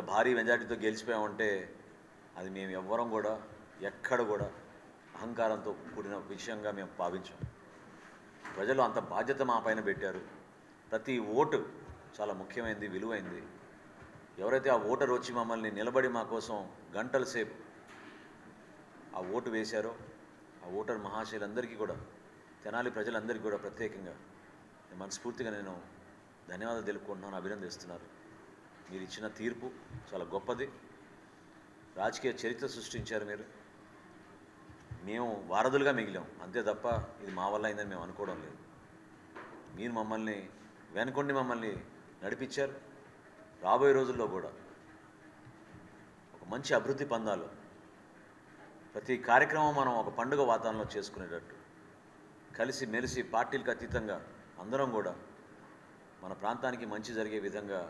భారీ మెజార్టీతో గెలిచిపోయామంటే అది మేము ఎవ్వరం కూడా ఎక్కడ కూడా అహంకారంతో కూడిన విషయంగా మేము భావించాం. ప్రజలు అంత బాధ్యత మా పైన పెట్టారు. ప్రతి ఓటు చాలా ముఖ్యమైనది విలువైంది. ఎవరైతే ఆ ఓటర్ వచ్చి మమ్మల్ని నిలబడి మా కోసం గంటల సేపు ఆ ఓటు వేశారో ఆ ఓటర్ మహాశయులందరికీ కూడా తెనాలి ప్రజలందరికీ కూడా ప్రత్యేకంగా మనస్ఫూర్తిగా నేను ధన్యవాదాలు తెలుపుకుంటున్నాను అభినందిస్తున్నారు మీరు ఇచ్చిన తీర్పు చాలా గొప్పది. రాజకీయ చరిత్ర సృష్టించారు మీరు. మేము వారధులుగా మిగిలాం. అంతే తప్ప ఇది మా వల్ల అయిందని మేము అనుకోవడం లేదు. మీరు మమ్మల్ని వెనుకొండి మమ్మల్ని నడిపించారు. రాబోయే రోజుల్లో కూడా ఒక మంచి అభివృద్ధి పందాలు ప్రతి కార్యక్రమం మనం ఒక పండుగ వాతావరణంలో చేసుకునేటట్టు కలిసి మెలిసి పార్టీలకు అతీతంగా అందరం కూడా మన ప్రాంతానికి మంచి జరిగే విధంగా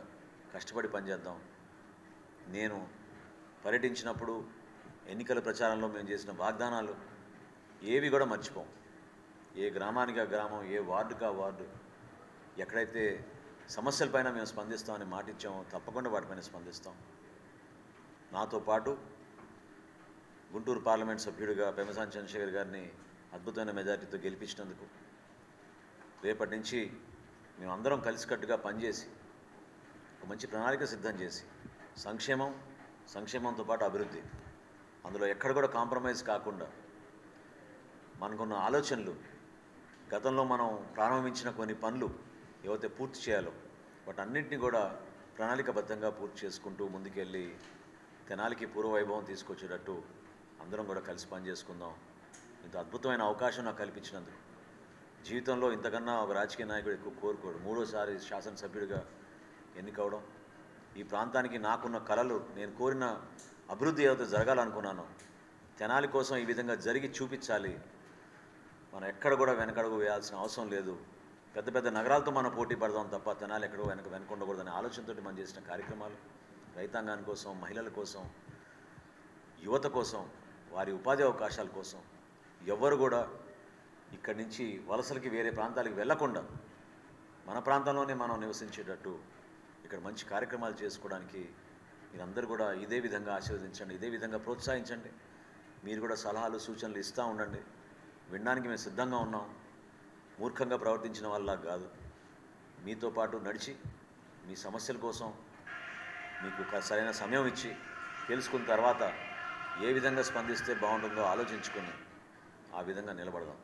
కష్టపడి పనిచేద్దాం. నేను పర్యటించినప్పుడు ఎన్నికల ప్రచారంలో మేము చేసిన వాగ్దానాలు ఏవి కూడా మర్చిపోం. ఏ గ్రామానికి ఆ గ్రామం ఏ వార్డుకి ఆ వార్డు ఎక్కడైతే సమస్యలపైన మేము స్పందిస్తామని మాటిచ్చామో తప్పకుండా వాటిపైన స్పందిస్తాం. నాతో పాటు గుంటూరు పార్లమెంట్ సభ్యుడిగా పెమసాని చంద్రశేఖర్ గారిని అద్భుతమైన మెజార్టీతో గెలిపించినందుకు రేపటి నుంచి మేము అందరం కలిసికట్టుగా పనిచేసి ఒక మంచి ప్రణాళిక సిద్ధం చేసి సంక్షేమం సంక్షేమంతో పాటు అభివృద్ధి. అందులో ఎక్కడ కూడా కాంప్రమైజ్ కాకుండా మనకున్న ఆలోచనలు గతంలో మనం ప్రారంభించిన కొన్ని పనులు ఏవైతే పూర్తి చేయాలో వాటన్నింటినీ కూడా ప్రణాళికబద్ధంగా పూర్తి చేసుకుంటూ ముందుకెళ్ళి తెనాలికి పూర్వవైభవం తీసుకొచ్చేటట్టు అందరం కూడా కలిసి పనిచేసుకుందాం. ఇంత అద్భుతమైన అవకాశం నాకు కల్పించినందుకు. జీవితంలో ఇంతకన్నా ఒక రాజకీయ నాయకుడు ఎక్కువ కోరుకోడు. మూడోసారి శాసనసభ్యుడిగా ఎన్నికవడం. ఈ ప్రాంతానికి నాకున్న కళలు నేను కోరిన అభివృద్ధి ఏదైతే జరగాలనుకున్నానో తెనాలి కోసం ఈ విధంగా జరిగి చూపించాలి. మనం ఎక్కడ కూడా వెనకడుగు వేయాల్సిన అవసరం లేదు. పెద్ద పెద్ద నగరాలతో మనం పోటీ పడదాం తప్ప తెనాలి ఎక్కడో వెనక వెనకుండకూడదనే ఆలోచనతోటి మనం చేసిన కార్యక్రమాలు రైతాంగాని కోసం మహిళల కోసం యువత కోసం వారి ఉపాధి అవకాశాల కోసం ఎవ్వరు కూడా ఇక్కడి నుంచి వలసలకి వేరే ప్రాంతాలకు వెళ్ళకుండా మన ప్రాంతంలోనే మనం నివసించేటట్టు ఇక్కడ మంచి కార్యక్రమాలు చేసుకోవడానికి మీరందరూ కూడా ఇదే విధంగా ఆశీర్వదించండి ఇదే విధంగా ప్రోత్సహించండి. మీరు కూడా సలహాలు సూచనలు ఇస్తూ ఉండండి. వినడానికి మేము సిద్ధంగా ఉన్నాం. మూర్ఖంగా ప్రవర్తించిన వాళ్ళ కాదు. మీతో పాటు నడిచి మీ సమస్యల కోసం మీకు సరైన సమయం ఇచ్చి తెలుసుకున్న తర్వాత ఏ విధంగా స్పందిస్తే బాగుంటుందో ఆలోచించుకొని ఆ విధంగా నిలబడదాం.